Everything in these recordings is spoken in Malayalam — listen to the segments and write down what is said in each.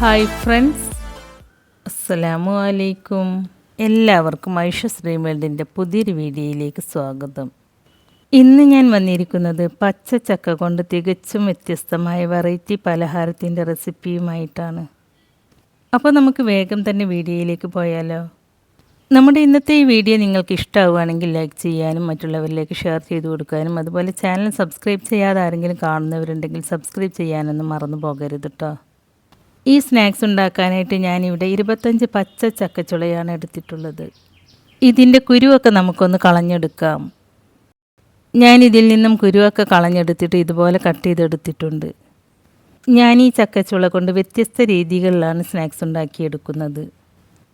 Hi friends. അസ്സലാമു അലൈക്കും. എല്ലാവർക്കും ഐഷ ശ്രീമേൾഡിന്റെ പുതിയൊരു വീഡിയോയിലേക്ക് സ്വാഗതം. ഇന്ന് ഞാൻ വന്നിരിക്കുന്നത് പച്ച ചക്ക കൊണ്ട് തികച്ചും വ്യത്യസ്തമായ വെറൈറ്റി പലഹാരത്തിന്റെ റെസിപ്പിയുമായിട്ടാണ് അപ്പോൾ നമുക്ക് വേഗം തന്നെ വീഡിയോയിലേക്ക് പോയാലോ? നമ്മുടെ ഇന്നത്തെ ഈ വീഡിയോ നിങ്ങൾക്ക് ഇഷ്ടമാവുകയാണെങ്കിൽ ലൈക്ക് ചെയ്യാനും മറ്റുള്ളവരിലേക്ക് ഷെയർ ചെയ്ത് കൊടുക്കാനും അതുപോലെ ചാനൽ സബ്സ്ക്രൈബ് ചെയ്യാതെ ആരെങ്കിലും കാണുന്നവരുണ്ടെങ്കിൽ സബ്സ്ക്രൈബ് ചെയ്യാനൊന്നും മറന്നു പോകരുത് കേട്ടോ ഈ സ്നാക്സ് ഉണ്ടാക്കാനായിട്ട് ഞാനിവിടെ ഇരുപത്തഞ്ച് പച്ച ചക്കച്ചുളയാണ് എടുത്തിട്ടുള്ളത്. ഇതിന്റെ കുരുവൊക്കെ നമുക്കൊന്ന് കളഞ്ഞെടുക്കാം. ഞാൻ ഇതിൽ നിന്നും കുരുവൊക്കെ കളഞ്ഞെടുത്തിട്ട് ഇതുപോലെ കട്ട് ചെയ്തെടുത്തിട്ടുണ്ട്. ഞാൻ ഈ ചക്കച്ചുള കൊണ്ട് വ്യത്യസ്ത രീതികളിലാണ് സ്നാക്സ് ഉണ്ടാക്കിയെടുക്കുന്നത്.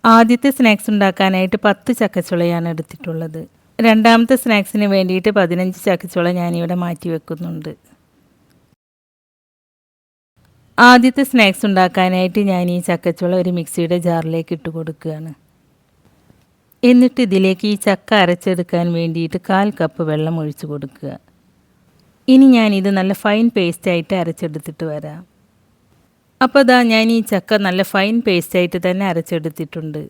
ആദ്യത്തെ സ്നാക്സ് ഉണ്ടാക്കാനായിട്ട് പത്ത് ചക്കച്ചുളയാണ് എടുത്തിട്ടുള്ളത്. രണ്ടാമത്തെ സ്നാക്സിന് വേണ്ടിയിട്ട് പതിനഞ്ച് ചക്കച്ചുള ഞാനിവിടെ മാറ്റി വെക്കുന്നുണ്ട് ആദ്യത്തെ സ്നാക്സ് ഉണ്ടാക്കാനായിട്ട് ഞാൻ ഈ ചക്കച്ചുള ഒരു മിക്സിയുടെ ജാറിലേക്ക് ഇട്ട് കൊടുക്കുകയാണ്. എന്നിട്ട് ഇതിലേക്ക് ഈ ചക്ക അരച്ചെടുക്കാൻ വേണ്ടിയിട്ട് കാൽ കപ്പ് വെള്ളം ഒഴിച്ചു കൊടുക്കുക. ഇനി ഞാനിത് നല്ല ഫൈൻ പേസ്റ്റായിട്ട് അരച്ചെടുത്തിട്ട് വരാം. അപ്പോൾ അതാ ഞാൻ ഈ ചക്ക നല്ല ഫൈൻ പേസ്റ്റായിട്ട് തന്നെ അരച്ചെടുത്തിട്ടുണ്ട്.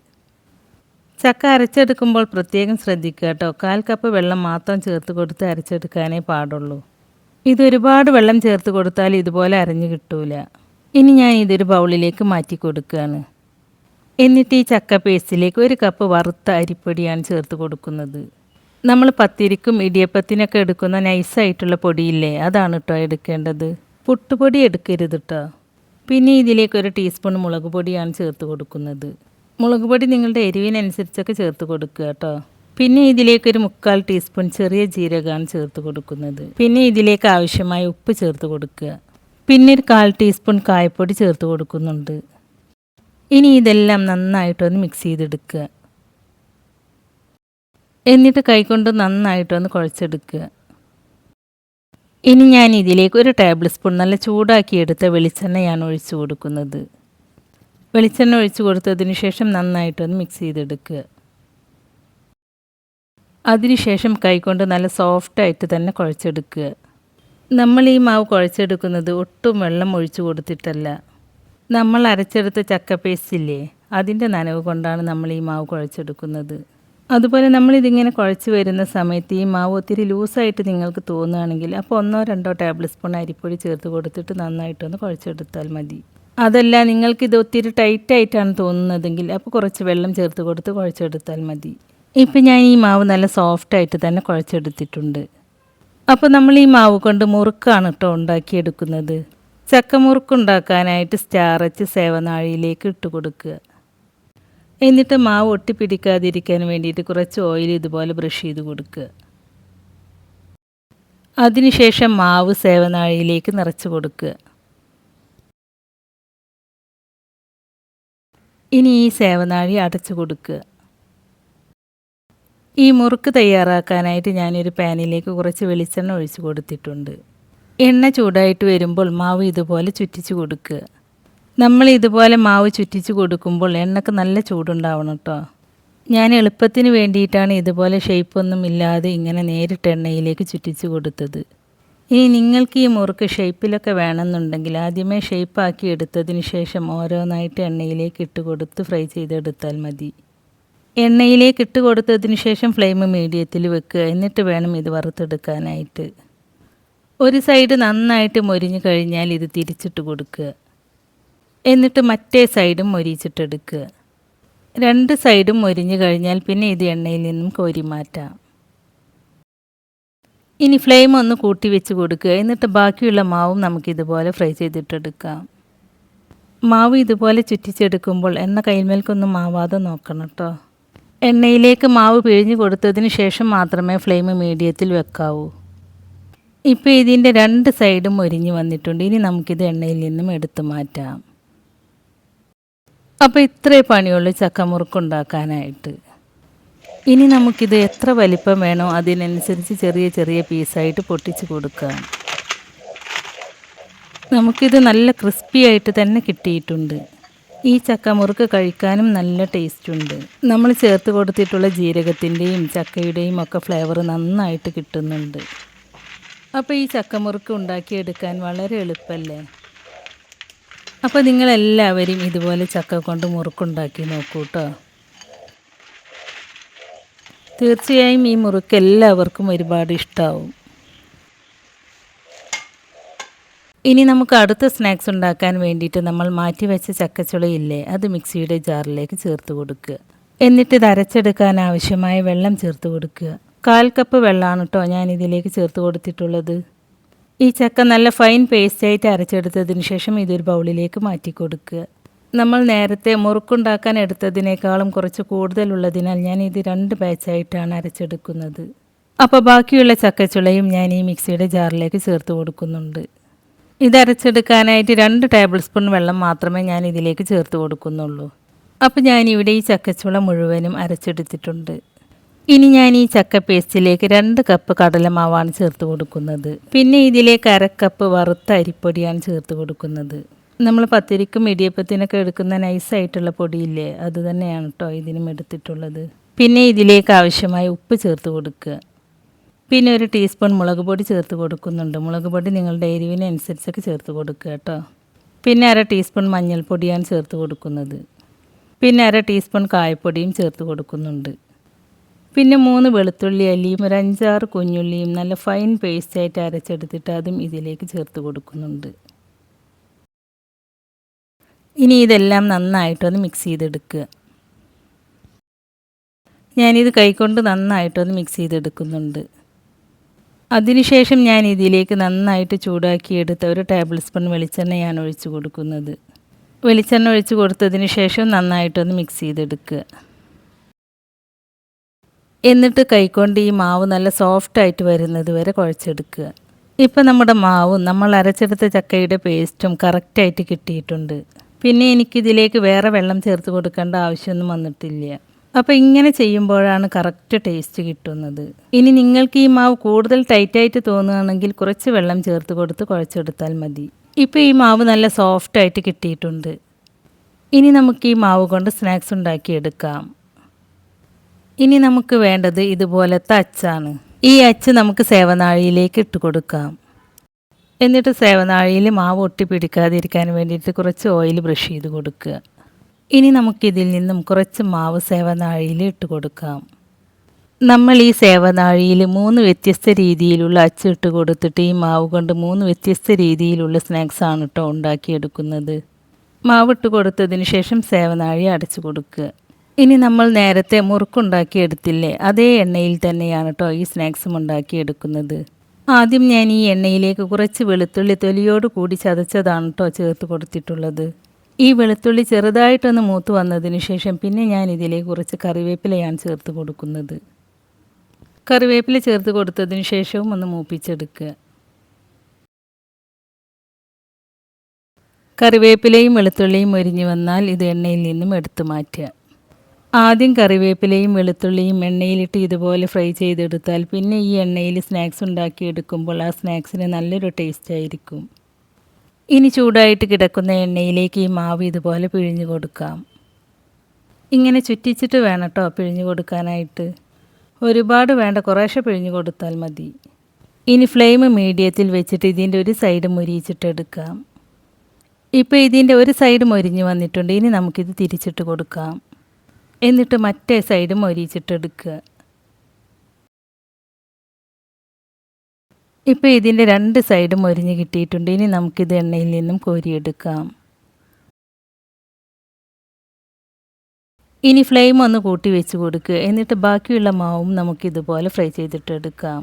ചക്ക അരച്ചെടുക്കുമ്പോൾ പ്രത്യേകം ശ്രദ്ധിക്കുക കേട്ടോ. കാൽ കപ്പ് വെള്ളം മാത്രം ചേർത്ത് കൊടുത്ത് അരച്ചെടുക്കാനേ പാടുള്ളൂ. ഇതൊരുപാട് വെള്ളം ചേർത്ത് കൊടുത്താൽ ഇതുപോലെ അരഞ്ഞു കിട്ടൂല. ഇനി ഞാൻ ഇതൊരു ബൗളിലേക്ക് മാറ്റി കൊടുക്കുകയാണ്. എന്നിട്ട് ഈ ചക്ക പേസ്റ്റിലേക്ക് ഒരു കപ്പ് വറുത്ത അരിപ്പൊടിയാണ് ചേർത്ത് കൊടുക്കുന്നത്. നമ്മൾ പത്തിരിക്കും ഇടിയപ്പത്തിനൊക്കെ എടുക്കുന്ന നൈസായിട്ടുള്ള പൊടിയില്ലേ അതാണ് കേട്ടോ എടുക്കേണ്ടത്. പുട്ടുപൊടി എടുക്കരുത് കേട്ടോ പിന്നെ ഇതിലേക്ക് ഒരു ടീസ്പൂൺ മുളക് പൊടിയാണ് ചേർത്ത് കൊടുക്കുന്നത്. മുളക് പൊടി നിങ്ങളുടെ എരിവിനനുസരിച്ചൊക്കെ ചേർത്ത് കൊടുക്കുക കേട്ടോ പിന്നെ ഇതിലേക്ക് ഒരു മുക്കാൽ ടീസ്പൂൺ ചെറിയ ജീരകമാണ് ചേർത്ത് കൊടുക്കുന്നത്. പിന്നെ ഇതിലേക്ക് ആവശ്യമായ ഉപ്പ് ചേർത്ത് കൊടുക്കുക. പിന്നെ ഒരു കാൽ ടീസ്പൂൺ കായപ്പൊടി ചേർത്ത് കൊടുക്കുന്നുണ്ട്. ഇനി ഇതെല്ലാം നന്നായിട്ടൊന്ന് മിക്സ് ചെയ്തെടുക്കുക. എന്നിട്ട് കൈകൊണ്ട് നന്നായിട്ടൊന്ന് കുഴച്ചെടുക്കുക. ഇനി ഞാൻ ഇതിലേക്ക് ഒരു ടേബിൾ സ്പൂൺ നല്ല ചൂടാക്കിയെടുത്ത വെളിച്ചെണ്ണയാണ് ഒഴിച്ചു കൊടുക്കുന്നത്. വെളിച്ചെണ്ണ ഒഴിച്ചു കൊടുത്തതിന് ശേഷം നന്നായിട്ടൊന്ന് മിക്സ് ചെയ്തെടുക്കുക. അതിനുശേഷം കൈകൊണ്ട് നല്ല സോഫ്റ്റായിട്ട് തന്നെ കുഴച്ചെടുക്കുക. നമ്മൾ ഈ മാവ് കുഴച്ചെടുക്കുന്നത് ഒട്ടും വെള്ളം ഒഴിച്ചു കൊടുത്തിട്ടല്ല. നമ്മൾ അരച്ചെടുത്ത ചക്ക പേസ്റ്റില്ലേ അതിന്റെ നനവ് കൊണ്ടാണ് നമ്മൾ ഈ മാവ് കുഴച്ചെടുക്കുന്നത്. അതുപോലെ നമ്മളിതിങ്ങനെ കുഴച്ച് വരുന്ന സമയത്ത് ഈ മാവ് ഒത്തിരി ലൂസായിട്ട് നിങ്ങൾക്ക് തോന്നുകയാണെങ്കിൽ അപ്പോൾ ഒന്നോ രണ്ടോ ടേബിൾ സ്പൂൺ അരിപ്പൊടി ചേർത്ത് കൊടുത്തിട്ട് നന്നായിട്ടൊന്ന് കുഴച്ചെടുത്താൽ മതി. അതല്ല നിങ്ങൾക്കിത് ഒത്തിരി ടൈറ്റായിട്ടാണ് തോന്നുന്നതെങ്കിൽ അപ്പോൾ കുറച്ച് വെള്ളം ചേർത്ത് കൊടുത്ത് കുഴച്ചെടുത്താൽ മതി. ഇപ്പം ഞാൻ ഈ മാവ് നല്ല സോഫ്റ്റായിട്ട് തന്നെ കുഴച്ചെടുത്തിട്ടുണ്ട്. അപ്പോൾ നമ്മൾ ഈ മാവ് കൊണ്ട് മുറുക്കാണ് കേട്ടോ ഉണ്ടാക്കിയെടുക്കുന്നത്. ചക്കമുറുക്ക് ഉണ്ടാക്കാനായിട്ട് സ്റ്റാറച്ച് സേവനാഴിയിലേക്ക് ഇട്ട് കൊടുക്കുക. എന്നിട്ട് മാവ് ഒട്ടിപ്പിടിക്കാതിരിക്കാൻ വേണ്ടിയിട്ട് കുറച്ച് ഓയിൽ ഇതുപോലെ ബ്രഷ് ചെയ്ത് കൊടുക്കുക. അതിനുശേഷം മാവ് സേവനാഴിയിലേക്ക് നിറച്ച് കൊടുക്കുക. ഇനി ഈ സേവനാഴി അടച്ചു കൊടുക്കുക. ഈ മുറുക്ക് തയ്യാറാക്കാനായിട്ട് ഞാനൊരു പാനിലേക്ക് കുറച്ച് വെളിച്ചെണ്ണ ഒഴിച്ചു കൊടുത്തിട്ടുണ്ട്. എണ്ണ ചൂടായിട്ട് വരുമ്പോൾ മാവ് ഇതുപോലെ ചുറ്റിച്ച് കൊടുക്കുക. നമ്മൾ ഇതുപോലെ മാവ് ചുറ്റിച്ച് കൊടുക്കുമ്പോൾ എണ്ണക്ക് നല്ല ചൂടുണ്ടാവണം കേട്ടോ ഞാൻ എളുപ്പത്തിന് വേണ്ടിയിട്ടാണ് ഇതുപോലെ ഷേപ്പൊന്നും ഇല്ലാതെ ഇങ്ങനെ നേരിട്ട് എണ്ണയിലേക്ക് ചുറ്റിച്ച് കൊടുത്തത്. ഇനി നിങ്ങൾക്ക് ഈ മുറുക്ക് ഷേപ്പിലൊക്കെ വേണമെന്നുണ്ടെങ്കിൽ ആദ്യമേ ഷേപ്പാക്കി എടുത്തതിന് ശേഷം ഓരോന്നായിട്ട് എണ്ണയിലേക്ക് ഇട്ട് കൊടുത്ത് ഫ്രൈ ചെയ്തെടുത്താൽ മതി. എണ്ണയിലേക്ക് ഇട്ട് കൊടുത്തതിന് ശേഷം ഫ്ലെയിം മീഡിയത്തിൽ വെക്കുക. എന്നിട്ട് വേണം ഇത് വറുത്തെടുക്കാനായിട്ട്. ഒരു സൈഡ് നന്നായിട്ട് മൊരിഞ്ഞു കഴിഞ്ഞാൽ ഇത് തിരിച്ചിട്ട് കൊടുക്കുക. എന്നിട്ട് മറ്റേ സൈഡും മൊരിച്ചിട്ടെടുക്കുക. രണ്ട് സൈഡും മൊരിഞ്ഞു കഴിഞ്ഞാൽ പിന്നെ ഇത് എണ്ണയിൽ നിന്നും കോരി മാറ്റാം. ഇനി ഫ്ലെയിം ഒന്ന് കൂട്ടി വെച്ച് കൊടുക്കുക. എന്നിട്ട് ബാക്കിയുള്ള മാവും നമുക്കിതുപോലെ ഫ്രൈ ചെയ്തിട്ടെടുക്കാം. മാവ് ഇതുപോലെ ചുറ്റിച്ചെടുക്കുമ്പോൾ എണ്ണ കൈമേൽക്കൊന്നും മാവാതെ നോക്കണം കേട്ടോ. എണ്ണയിലേക്ക് മാവ് പിഴിഞ്ഞ് കൊടുത്തതിന് ശേഷം മാത്രമേ ഫ്ലെയിം മീഡിയത്തിൽ വെക്കാവൂ. ഇപ്പോൾ ഇതിന്റെ രണ്ട് സൈഡും ഒരിഞ്ഞ് വന്നിട്ടുണ്ട്. ഇനി നമുക്കിത് എണ്ണയിൽ നിന്നും എടുത്തു മാറ്റാം. അപ്പോൾ ഇത്രേ പണിയുള്ളൂ ചക്കമുറുക്ക് ഉണ്ടാക്കാനായിട്ട് ഇനി നമുക്കിത് എത്ര വലിപ്പം വേണോ അതിനനുസരിച്ച് ചെറിയ ചെറിയ പീസായിട്ട് പൊട്ടിച്ച് കൊടുക്കാം. നമുക്കിത് നല്ല ക്രിസ്പി ആയിട്ട് തന്നെ കിട്ടിയിട്ടുണ്ട്. ഈ ചക്കമുറുക്ക് കഴിക്കാനും നല്ല ടേസ്റ്റ് ഉണ്ട് നമ്മൾ ചേർത്ത് കൊടുത്തിട്ടുള്ള ജീരകത്തിന്റെയും ചക്കയുടെയും ഒക്കെ ഫ്ലേവർ നന്നായിട്ട് കിട്ടുന്നുണ്ട്. അപ്പോൾ ഈ ചക്കമുറുക്ക് ഉണ്ടാക്കിയെടുക്കാൻ വളരെ എളുപ്പമല്ലേ? അപ്പോൾ നിങ്ങളെല്ലാവരും ഇതുപോലെ ചക്ക കൊണ്ട് മുറുക്കുണ്ടാക്കി നോക്കൂ കേട്ടോ. തീർച്ചയായും ഈ മുറുക്ക് എല്ലാവർക്കും ഒരുപാട് ഇഷ്ടമാവും ഇനി നമുക്ക് അടുത്ത സ്നാക്സ് ഉണ്ടാക്കാൻ വേണ്ടിയിട്ട് നമ്മൾ മാറ്റി വെച്ച ചക്കച്ചുളയില്ലേ അത് മിക്സിയുടെ ജാറിലേക്ക് ചേർത്ത് കൊടുക്കുക. എന്നിട്ട് ഇത് അരച്ചെടുക്കാൻ ആവശ്യമായ വെള്ളം ചേർത്ത് കൊടുക്കുക. കാൽ കപ്പ് വെള്ളമാണ് കേട്ടോ ഞാൻ ഇതിലേക്ക് ചേർത്ത് കൊടുത്തിട്ടുള്ളത്. ഈ ചക്ക നല്ല ഫൈൻ പേസ്റ്റായിട്ട് അരച്ചെടുത്തതിന് ശേഷം ഇതൊരു ബൗളിലേക്ക് മാറ്റി കൊടുക്കുക. നമ്മൾ നേരത്തെ മുറുക്കുണ്ടാക്കാൻ എടുത്തതിനേക്കാളും കുറച്ച് കൂടുതലുള്ളതിനാൽ ഞാൻ ഇത് രണ്ട് ബാച്ചായിട്ടാണ് അരച്ചെടുക്കുന്നത്. അപ്പോൾ ബാക്കിയുള്ള ചക്കച്ചുളയും ഞാൻ ഈ മിക്സിയുടെ ജാറിലേക്ക് ചേർത്ത് കൊടുക്കുന്നുണ്ട്. ഇത് അരച്ചെടുക്കാനായിട്ട് രണ്ട് ടേബിൾ സ്പൂൺ വെള്ളം മാത്രമേ ഞാൻ ഇതിലേക്ക് ചേർത്ത് കൊടുക്കുന്നുള്ളൂ. അപ്പോൾ ഞാനിവിടെ ഈ ചക്കച്ചുള മുഴുവനും അരച്ചെടുത്തിട്ടുണ്ട്. ഇനി ഞാൻ ഈ ചക്ക പേസ്റ്റിലേക്ക് രണ്ട് കപ്പ് കടലമാവാണ് ചേർത്ത് കൊടുക്കുന്നത്. പിന്നെ ഇതിലേക്ക് അരക്കപ്പ് കപ്പ് വറുത്ത അരിപ്പൊടിയാണ് ചേർത്ത് കൊടുക്കുന്നത്. നമ്മൾ പത്തിരിക്കും ഇടിയപ്പത്തിനൊക്കെ എടുക്കുന്ന നൈസായിട്ടുള്ള പൊടിയില്ലേ അത് തന്നെയാണ് കേട്ടോ ഇതിനും എടുത്തിട്ടുള്ളത്. പിന്നെ ഇതിലേക്ക് ആവശ്യമായ ഉപ്പ് ചേർത്ത് കൊടുക്കുക. പിന്നെ ഒരു ടീസ്പൂൺ മുളക് പൊടി ചേർത്ത് കൊടുക്കുന്നുണ്ട്. മുളക് പൊടി നിങ്ങളുടെ എരിവിനനുസരിച്ചൊക്കെ ചേർത്ത് കൊടുക്കുക കേട്ടോ. പിന്നെ അര ടീസ്പൂൺ മഞ്ഞൾപ്പൊടിയാണ് ചേർത്ത് കൊടുക്കുന്നത്. പിന്നെ അര ടീസ്പൂൺ കായപ്പൊടിയും ചേർത്ത് കൊടുക്കുന്നുണ്ട്. പിന്നെ മൂന്ന് വെളുത്തുള്ളി അല്ലിയും ഒരു അഞ്ചാറ് കുഞ്ഞുള്ളിയും നല്ല ഫൈൻ പേസ്റ്റായിട്ട് അരച്ചെടുത്തിട്ട് അതും ഇതിലേക്ക് ചേർത്ത് കൊടുക്കുന്നുണ്ട്. ഇനി ഇതെല്ലാം നന്നായിട്ടൊന്ന് മിക്സ് ചെയ്തെടുക്കുക. ഞാനിത് കൈകൊണ്ട് നന്നായിട്ടൊന്ന് മിക്സ് ചെയ്തെടുക്കുന്നുണ്ട്. അതിനുശേഷം ഞാൻ ഇതിലേക്ക് നന്നായിട്ട് ചൂടാക്കിയെടുത്ത ഒരു ടേബിൾ സ്പൂൺ വെളിച്ചെണ്ണയാണ് ഒഴിച്ചു കൊടുക്കുന്നത്. വെളിച്ചെണ്ണ ഒഴിച്ച് കൊടുത്തതിന് ശേഷം നന്നായിട്ടൊന്ന് മിക്സ് ചെയ്തെടുക്കുക. എന്നിട്ട് കൈകൊണ്ട് ഈ മാവ് നല്ല സോഫ്റ്റായിട്ട് വരുന്നത് വരെ കുഴച്ചെടുക്കുക. ഇപ്പം നമ്മുടെ മാവും നമ്മൾ അരച്ചെടുത്ത ചക്കയുടെ പേസ്റ്റും കറക്റ്റായിട്ട് കിട്ടിയിട്ടുണ്ട്. പിന്നെ എനിക്കിതിലേക്ക് വേറെ വെള്ളം ചേർത്ത് കൊടുക്കേണ്ട ആവശ്യമൊന്നും വന്നിട്ടില്ല. അപ്പോൾ ഇങ്ങനെ ചെയ്യുമ്പോഴാണ് കറക്റ്റ് ടേസ്റ്റ് കിട്ടുന്നത്. ഇനി നിങ്ങൾക്ക് ഈ മാവ് കൂടുതൽ ടൈറ്റായിട്ട് തോന്നുകയാണെങ്കിൽ കുറച്ച് വെള്ളം ചേർത്ത് കൊടുത്ത് കുഴച്ചെടുത്താൽ മതി. ഇപ്പോൾ ഈ മാവ് നല്ല സോഫ്റ്റായിട്ട് കിട്ടിയിട്ടുണ്ട്. ഇനി നമുക്ക് ഈ മാവ് കൊണ്ട് സ്നാക്സ് ഉണ്ടാക്കിയെടുക്കാം ഇനി നമുക്ക് വേണ്ടത് ഇതുപോലത്തെ അച്ചാണ്. ഈ അച്ച് നമുക്ക് സേവനാഴിയിലേക്ക് ഇട്ട് കൊടുക്കാം. എന്നിട്ട് സേവനാഴിയിൽ മാവ് ഒട്ടി പിടിക്കാതിരിക്കാൻ വേണ്ടിയിട്ട് കുറച്ച് ഓയിൽ ബ്രഷ് ചെയ്ത് കൊടുക്കുക. ഇനി നമുക്കിതിൽ നിന്നും കുറച്ച് മാവ് സേവനാഴിയിൽ ഇട്ട് കൊടുക്കാം. നമ്മൾ ഈ സേവനാഴിയിൽ മൂന്ന് വ്യത്യസ്ത രീതിയിലുള്ള അച്ചിട്ട് കൊടുത്തിട്ട് ഈ മാവ് കൊണ്ട് മൂന്ന് വ്യത്യസ്ത രീതിയിലുള്ള സ്നാക്സ് ആണ് കേട്ടോ ഉണ്ടാക്കിയെടുക്കുന്നത്. മാവിട്ട് കൊടുത്തതിന് ശേഷം സേവനാഴി അടച്ചു കൊടുക്കുക. ഇനി നമ്മൾ നേരത്തെ മുറുക്കുണ്ടാക്കിയെടുത്തില്ലേ അതേ എണ്ണയിൽ തന്നെയാണ് കേട്ടോ ഈ സ്നാക്സും ഉണ്ടാക്കിയെടുക്കുന്നത്. ആദ്യം ഞാൻ ഈ എണ്ണയിലേക്ക് കുറച്ച് വെളുത്തുള്ളി തൊലിയോട് കൂടി ചതച്ചതാണ് കേട്ടോ ചേർത്ത് കൊടുത്തിട്ടുള്ളത്. ഈ വെളുത്തുള്ളി ചെറുതായിട്ടൊന്ന് മൂത്ത് വന്നതിന് ശേഷം പിന്നെ ഞാൻ ഇതിലേക്ക് കുറച്ച് കറിവേപ്പിലയാണ് ചേർത്ത് കൊടുക്കുന്നത്. കറിവേപ്പില ചേർത്ത് കൊടുത്തതിന് ശേഷവും ഒന്ന് മൂപ്പിച്ചെടുക്കുക. കറിവേപ്പിലയും വെളുത്തുള്ളിയും മൊരിഞ്ഞു വന്നാൽ ഇത് എണ്ണയിൽ നിന്നും എടുത്തു മാറ്റുക. ആദ്യം കറിവേപ്പിലയും വെളുത്തുള്ളിയും എണ്ണയിലിട്ട് ഇതുപോലെ ഫ്രൈ ചെയ്തെടുത്താൽ പിന്നെ ഈ എണ്ണയിൽ സ്നാക്സ് ഉണ്ടാക്കിയെടുക്കുമ്പോൾ ആ സ്നാക്സിന് നല്ലൊരു ടേസ്റ്റ് ആയിരിക്കും. ഇനി ചൂടായിട്ട് കിടക്കുന്ന എണ്ണയിലേക്ക് ഈ മാവ് ഇതുപോലെ പിഴിഞ്ഞു കൊടുക്കാം. ഇങ്ങനെ ചുറ്റിച്ചിട്ട് വേണം കേട്ടോ പിഴിഞ്ഞു കൊടുക്കാനായിട്ട്. ഒരുപാട് വേണ്ട കുറേശ്ശെ പിഴിഞ്ഞു കൊടുത്താൽ മതി. ഇനി ഫ്ലെയിം മീഡിയത്തിൽ വെച്ചിട്ട് ഇതിന്റെ ഒരു സൈഡ് മുരിയിച്ചിട്ടെടുക്കാം ഇപ്പോൾ ഇതിന്റെ ഒരു സൈഡ് മൊരിഞ്ഞ് വന്നിട്ടുണ്ട്. ഇനി നമുക്കിത് തിരിച്ചിട്ട് കൊടുക്കാം. എന്നിട്ട് മറ്റേ സൈഡ് മൊരിച്ചിട്ടെടുക്കുക ഇപ്പോൾ ഇതിന്റെ രണ്ട് സൈഡും ഒരിഞ്ഞ് കിട്ടിയിട്ടുണ്ട്. ഇനി നമുക്കിത് എണ്ണയിൽ നിന്നും കോരിയെടുക്കാം. ഇനി ഫ്ലെയിം ഒന്ന് കൂട്ടി വെച്ച് കൊടുക്കുക എന്നിട്ട് ബാക്കിയുള്ള മാവും നമുക്കിതുപോലെ ഫ്രൈ ചെയ്തിട്ടെടുക്കാം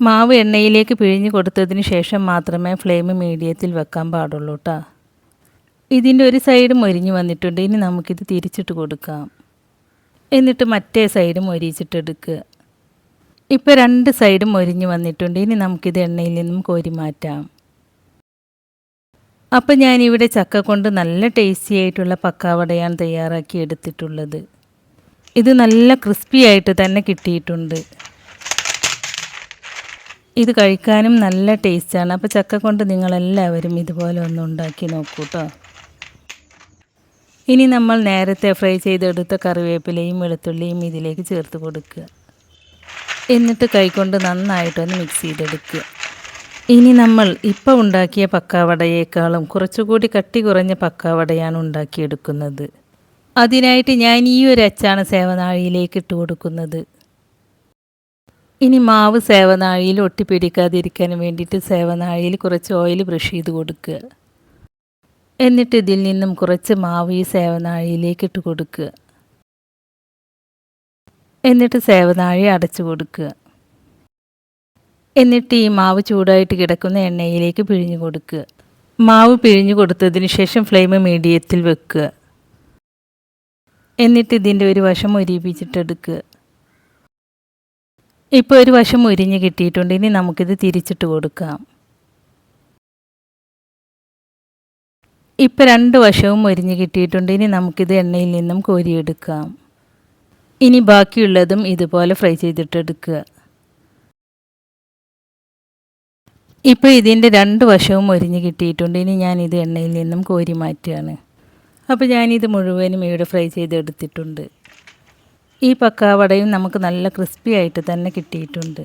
മാവ് എണ്ണയിലേക്ക് പിഴിഞ്ഞ് കൊടുത്തതിന് ശേഷം മാത്രമേ ഫ്ലെയിം മീഡിയത്തിൽ വെക്കാൻ പാടുള്ളൂ കേട്ടോ ഇതിന്റെ ഒരു സൈഡും ഒരിഞ്ഞ് വന്നിട്ടുണ്ട്. ഇനി നമുക്കിത് തിരിച്ചിട്ട് കൊടുക്കാം. എന്നിട്ട് മറ്റേ സൈഡും മൊരിച്ചിട്ടെടുക്കുക ഇപ്പോൾ രണ്ട് സൈഡും മൊരിഞ്ഞ് വന്നിട്ടുണ്ട്. ഇനി നമുക്കിത് എണ്ണയിൽ നിന്നും കോരി മാറ്റാം. അപ്പോൾ ഞാനിവിടെ ചക്ക കൊണ്ട് നല്ല ടേസ്റ്റി ആയിട്ടുള്ള പക്കാവടയാണ് തയ്യാറാക്കി എടുത്തിട്ടുള്ളത്. ഇത് നല്ല ക്രിസ്പി ആയിട്ട് തന്നെ കിട്ടിയിട്ടുണ്ട്. ഇത് കഴിക്കാനും നല്ല ടേസ്റ്റാണ് അപ്പോൾ ചക്ക കൊണ്ട് നിങ്ങളെല്ലാവരും ഇതുപോലെ ഒന്ന് ഉണ്ടാക്കി നോക്കൂ കേട്ടോ ഇനി നമ്മൾ നേരത്തെ ഫ്രൈ ചെയ്തെടുത്ത കറിവേപ്പിലയും വെളുത്തുള്ളിയും ഇതിലേക്ക് ചേർത്ത് കൊടുക്കുക. എന്നിട്ട് കൈകൊണ്ട് നന്നായിട്ടൊന്ന് മിക്സ് ചെയ്തെടുക്കുക. ഇനി നമ്മൾ ഇപ്പോൾ ഉണ്ടാക്കിയ പക്കാവടയേക്കാളും കുറച്ചുകൂടി കട്ടി കുറഞ്ഞ പക്കാവടയാണ് ഉണ്ടാക്കിയെടുക്കുന്നത്. അതിനായിട്ട് ഞാൻ ഈ ഒരു അച്ചാണ് സേവനാഴിയിലേക്ക് ഇട്ട് കൊടുക്കുന്നത്. ഇനി മാവ് സേവനാഴിയിൽ ഒട്ടിപ്പിടിക്കാതിരിക്കാൻ വേണ്ടിയിട്ട് സേവനാഴിയിൽ കുറച്ച് ഓയിൽ ബ്രഷ് ചെയ്ത് കൊടുക്കുക. എന്നിട്ട് ഇതിൽ നിന്നും കുറച്ച് മാവ് ഈ സേവനാഴിയിലേക്ക് ഇട്ട് കൊടുക്കുക. എന്നിട്ട് സേവനാഴി അടച്ചു കൊടുക്കുക. എന്നിട്ട് ഈ മാവ് ചൂടായിട്ട് കിടക്കുന്ന എണ്ണയിലേക്ക് പിഴിഞ്ഞു കൊടുക്കുക. മാവ് പിഴിഞ്ഞു കൊടുത്തതിന് ശേഷം ഫ്ലെയിം മീഡിയത്തിൽ വെക്കുക. എന്നിട്ട് ഇതിന്റെ ഒരു വശം ഒരിപ്പിച്ചിട്ടെടുക്കുക ഇപ്പോൾ ഒരു വശം ഉരിഞ്ഞ് കിട്ടിയിട്ടുണ്ട്. ഇനി നമുക്കിത് തിരിച്ചിട്ട് കൊടുക്കാം. ഇപ്പോൾ രണ്ട് വശവും ഒരിഞ്ഞ് കിട്ടിയിട്ടുണ്ട്. ഇനി നമുക്കിത് എണ്ണയിൽ നിന്നും കോരിയെടുക്കാം. ഇനി ബാക്കിയുള്ളതും ഇതുപോലെ ഫ്രൈ ചെയ്തിട്ടെടുക്കുക. ഇപ്പോൾ ഇതിന്റെ രണ്ട് വശവും ഒരിഞ്ഞ് കിട്ടിയിട്ടുണ്ട്. ഇനി ഞാനിത് എണ്ണയിൽ നിന്നും കോരി മാറ്റുകയാണ്. അപ്പോൾ ഞാനിത് മുഴുവനും ഇവിടെ ഫ്രൈ ചെയ്തെടുത്തിട്ടുണ്ട്. ഈ പക്കാവടയും നമുക്ക് നല്ല ക്രിസ്പി ആയിട്ട് തന്നെ കിട്ടിയിട്ടുണ്ട്.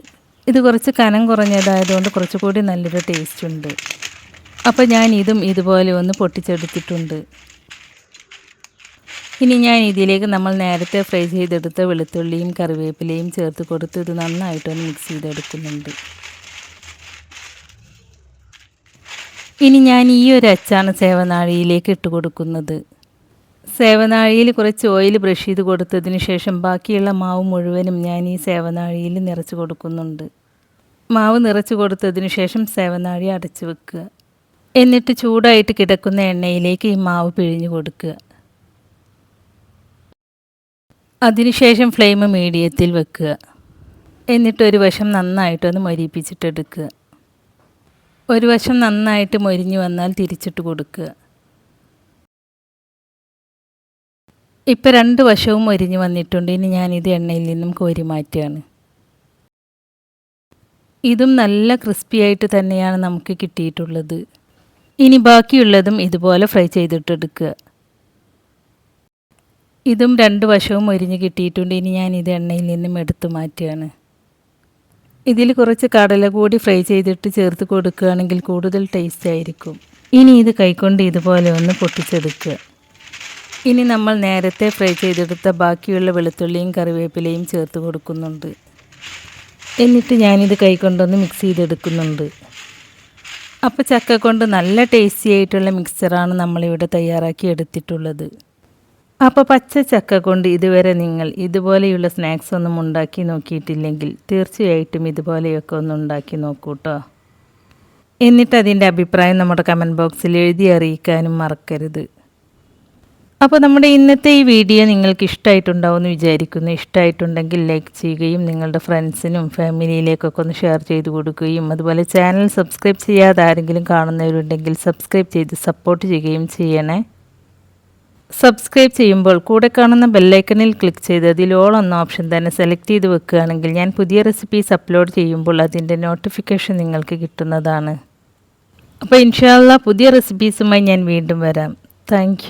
ഇത് കുറച്ച് കനം കുറഞ്ഞതായതുകൊണ്ട് കുറച്ചുകൂടി നല്ലൊരു ടേസ്റ്റ് ഉണ്ട്. അപ്പോൾ ഞാൻ ഇതും ഇതുപോലെ ഒന്ന് പൊട്ടിച്ചെടുത്തിട്ടുണ്ട്. ഇനി ഞാൻ ഇതിലേക്ക് നമ്മൾ നേരത്തെ ഫ്രൈ ചെയ്തെടുത്ത വെളുത്തുള്ളിയും കറിവേപ്പിലയും ചേർത്ത് കൊടുത്ത് ഇത് നന്നായിട്ടൊന്ന് മിക്സ് ചെയ്തെടുക്കുന്നുണ്ട്. ഇനി ഞാൻ ഈ ഒരു അച്ചാണ് സേവനാഴിയിലേക്ക് ഇട്ട് കൊടുക്കുന്നത്. സേവനാഴിയിൽ കുറച്ച് ഓയിൽ ബ്രഷ് ചെയ്ത് കൊടുത്തതിന് ശേഷം ബാക്കിയുള്ള മാവ് മുഴുവനും ഞാൻ ഈ സേവനാഴിയിൽ നിറച്ച് കൊടുക്കുന്നുണ്ട്. മാവ് നിറച്ച് കൊടുത്തതിന് ശേഷം സേവനാഴി അടച്ചു വെക്കുക. എന്നിട്ട് ചൂടായിട്ട് കിടക്കുന്ന എണ്ണയിലേക്ക് ഈ മാവ് പിഴിഞ്ഞു കൊടുക്കുക. അതിനുശേഷം ഫ്ലെയിം മീഡിയത്തിൽ വെക്കുക. എന്നിട്ട് ഒരു വശം നന്നായിട്ടൊന്ന് മൊരിപ്പിച്ചിട്ടെടുക്കുക. ഒരു വശം നന്നായിട്ട് മൊരിഞ്ഞു വന്നാൽ തിരിച്ചിട്ട് കൊടുക്കുക. ഇപ്പം രണ്ട് വശവും മൊരിഞ്ഞു വന്നിട്ടുണ്ട്. ഇനി ഞാനിത് എണ്ണയിൽ നിന്നും കോരി മാറ്റുകയാണ്. ഇതും നല്ല ക്രിസ്പി ആയിട്ട് തന്നെയാണ് നമുക്ക് കിട്ടിയിട്ടുള്ളത്. ഇനി ബാക്കിയുള്ളതും ഇതുപോലെ ഫ്രൈ ചെയ്തിട്ടെടുക്കുക. ഇതും രണ്ട് വശവും ഒരിഞ്ഞ് കിട്ടിയിട്ടുണ്ട്. ഇനി ഞാൻ ഇത് എണ്ണയിൽ നിന്നും എടുത്തു മാറ്റുകയാണ്. ഇതിൽ കുറച്ച് കടല കൂടി ഫ്രൈ ചെയ്തിട്ട് ചേർത്ത് കൊടുക്കുകയാണെങ്കിൽ കൂടുതൽ ടേസ്റ്റ് ആയിരിക്കും. ഇനി ഇത് കൈകൊണ്ട് ഇതുപോലെ ഒന്ന് പൊട്ടിച്ചെടുക്കുക. ഇനി നമ്മൾ നേരത്തെ ഫ്രൈ ചെയ്തെടുത്ത ബാക്കിയുള്ള വെളുത്തുള്ളിയും കറിവേപ്പിലയും ചേർത്ത് കൊടുക്കുന്നുണ്ട്. എന്നിട്ട് ഞാനിത് കൈകൊണ്ടൊന്ന് മിക്സ് ചെയ്തെടുക്കുന്നുണ്ട്. അപ്പോൾ ചക്ക കൊണ്ട് നല്ല ടേസ്റ്റി ആയിട്ടുള്ള മിക്സറാണ് നമ്മളിവിടെ തയ്യാറാക്കി എടുത്തിട്ടുള്ളത്. അപ്പോൾ പച്ച ചക്ക കൊണ്ട് ഇതുവരെ നിങ്ങൾ ഇതുപോലെയുള്ള സ്നാക്സ് ഒന്നും ഉണ്ടാക്കി നോക്കിയിട്ടില്ലെങ്കിൽ തീർച്ചയായിട്ടും ഇതുപോലെയൊക്കെ ഒന്ന് ഉണ്ടാക്കി നോക്കൂട്ടോ. എന്നിട്ട് അതിന്റെ അഭിപ്രായം നമ്മുടെ കമന്റ് ബോക്സിൽ എഴുതി അറിയിക്കാനും മറക്കരുത്. അപ്പോൾ നമ്മുടെ ഇന്നത്തെ ഈ വീഡിയോ നിങ്ങൾക്ക് ഇഷ്ടമായിട്ടുണ്ടാവുമെന്ന് വിചാരിക്കുന്നു. ഇഷ്ടമായിട്ടുണ്ടെങ്കിൽ ലൈക്ക് ചെയ്യുകയും നിങ്ങളുടെ ഫ്രണ്ട്സിനും ഫാമിലിയിലേക്കൊക്കെ ഒന്ന് ഷെയർ ചെയ്ത് കൊടുക്കുകയും അതുപോലെ ചാനൽ സബ്സ്ക്രൈബ് ചെയ്യാതെ ആരെങ്കിലും കാണുന്നവരുണ്ടെങ്കിൽ സബ്സ്ക്രൈബ് ചെയ്ത് സപ്പോർട്ട് ചെയ്യുകയും ചെയ്യണേ. സബ്സ്ക്രൈബ് ചെയ്യുമ്പോൾ കൂടെ കാണുന്ന ബെല്ലൈക്കണിൽ ക്ലിക്ക് ചെയ്ത് അതിൽ ഓൾ എന്ന ഓപ്ഷൻ തന്നെ സെലക്ട് ചെയ്ത് വെക്കുകയാണെങ്കിൽ ഞാൻ പുതിയ റെസിപ്പീസ് അപ്ലോഡ് ചെയ്യുമ്പോൾ അതിന്റെ നോട്ടിഫിക്കേഷൻ നിങ്ങൾക്ക് കിട്ടുന്നതാണ്. അപ്പോൾ ഇൻഷാല്ല പുതിയ റെസിപ്പീസുമായി ഞാൻ വീണ്ടും വരാം. താങ്ക്